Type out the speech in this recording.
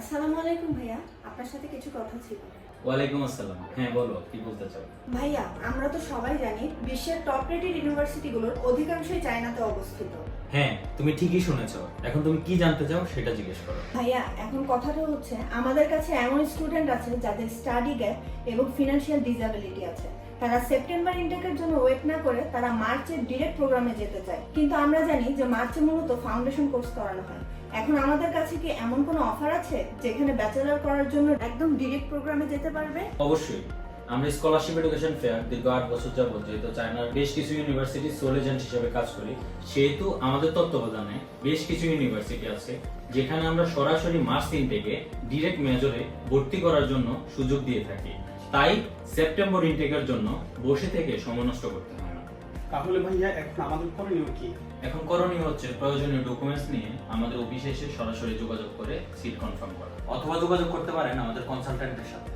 আসসালামু আলাইকুম ভাইয়া আপনার সাথে কিছু কথা ছিল। ওয়ালাইকুম আসসালাম। হ্যাঁ বলো কি বলতে চাও? ভাইয়া আমরা তো সবাই জানি বিশ্বের টপ রেটেড ইউনিভার্সিটিগুলোর অধিকাংশই চায়নাতে অবস্থিত। হ্যাঁ তুমি ঠিকই শুনেছো। এখন তুমি কি জানতে চাও সেটা জিজ্ঞেস করো। ভাইয়া এখন কথাটা হচ্ছে আমাদের কাছে এমন স্টুডেন্ট আছে যাদের স্টাডি গ্যাপ এবং ফিনান্সিয়াল ডিসএবিলিটি আছে। তারা সেপ্টেম্বর ইনটেকের জন্য ওয়েট না করে তারা মার্চের ডিরেক্ট প্রোগ্রামে যেতে চায়। কিন্তু আমরা জানি যে মার্চে মূলত ফাউন্ডেশন কোর্স করানো হয়। এখন আমাদের কাছে কি এমন কোনো অফার আছে যেখানে ব্যাচেলার করার জন্য একদম ডিরেক্ট প্রোগ্রামে যেতে পারবে? অবশ্যই। আমরা স্কলারশিপ এডুকেশন ফেয়ার দীর্ঘ আট বছর যাবত যেহেতু চায়নার বেশ কিছু ইউনিভার্সিটি সোল এজেন্ট হিসেবে কাজ করি সেহেতু আমাদের তত্ত্বাবধানে বেশ কিছু ইউনিভার্সিটি আছে যেখানে আমরা সরাসরি মার্চ তিন থেকে ডিরেক্ট মেজরে ভর্তি করার জন্য সুযোগ দিয়ে থাকি। তাই সেপ্টেম্বর ইনটেকের জন্য বসে থেকে সময় নষ্ট করতে হয় না। তাহলে ভাইয়া এখন আমাদের করণীয় কি? এখন করণীয় হচ্ছে প্রয়োজনীয় ডকুমেন্টস নিয়ে আমাদের অফিসে এসে সরাসরি যোগাযোগ করে সিট কনফার্ম করা। অথবা যোগাযোগ করতে পারেন আমাদের কনসালট্যান্টের সাথে।